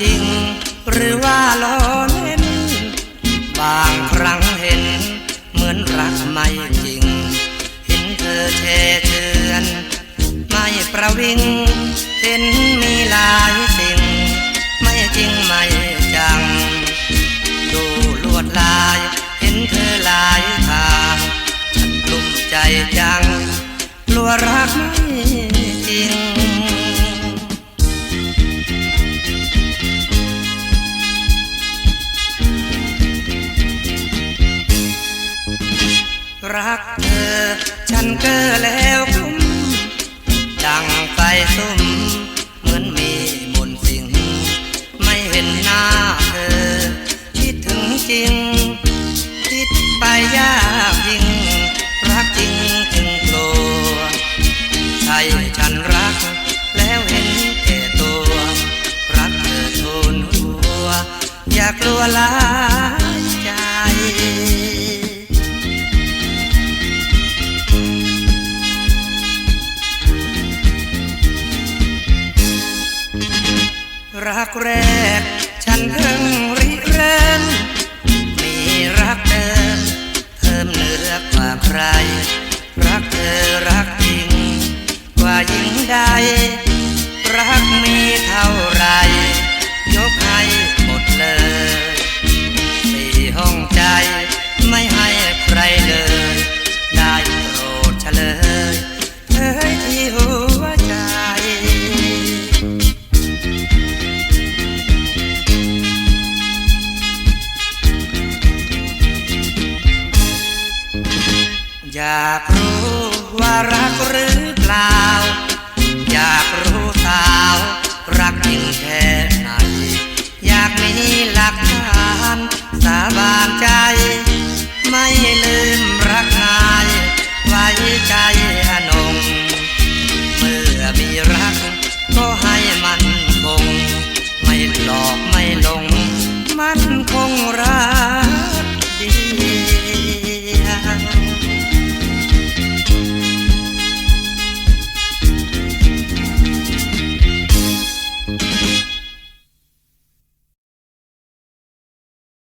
จริง หรือว่าล้อเล่น บางครั้งเห็น เหมือนรักไม่จริง เห็นเธอเชเชือน ไม่ประวิงเห็น รักเธอ ฉันเก้อแล้วกลุ้มดังไฟซุ่มเหมือนมีมนต์สิงไม่เห็นหน้าเธอ คิดถึงจริง คิดไปยากยิ่ง รักจริงจึงกลัวใช่ฉันรัก แล้วเห็นแก่ตัว รักเธอทนหัว อยากลัวลา รักแรก ฉันเพิ่งริเริ่มมีรักเดิมเพิ่มเหนือกว่าใคร รักเธอรักจริง กว่ายิ่งใด อยากรู้ว่ารักหรือเปล่า อยากรู้สาว รักจริงแค่ไหน อยากมีหลักฐานสาบานใจ ไม่ลืมรักนายไว้ใจอนง เมื่อมีรักก็ให้มันคง ไม่หลอกไม่ลง มันคงรัก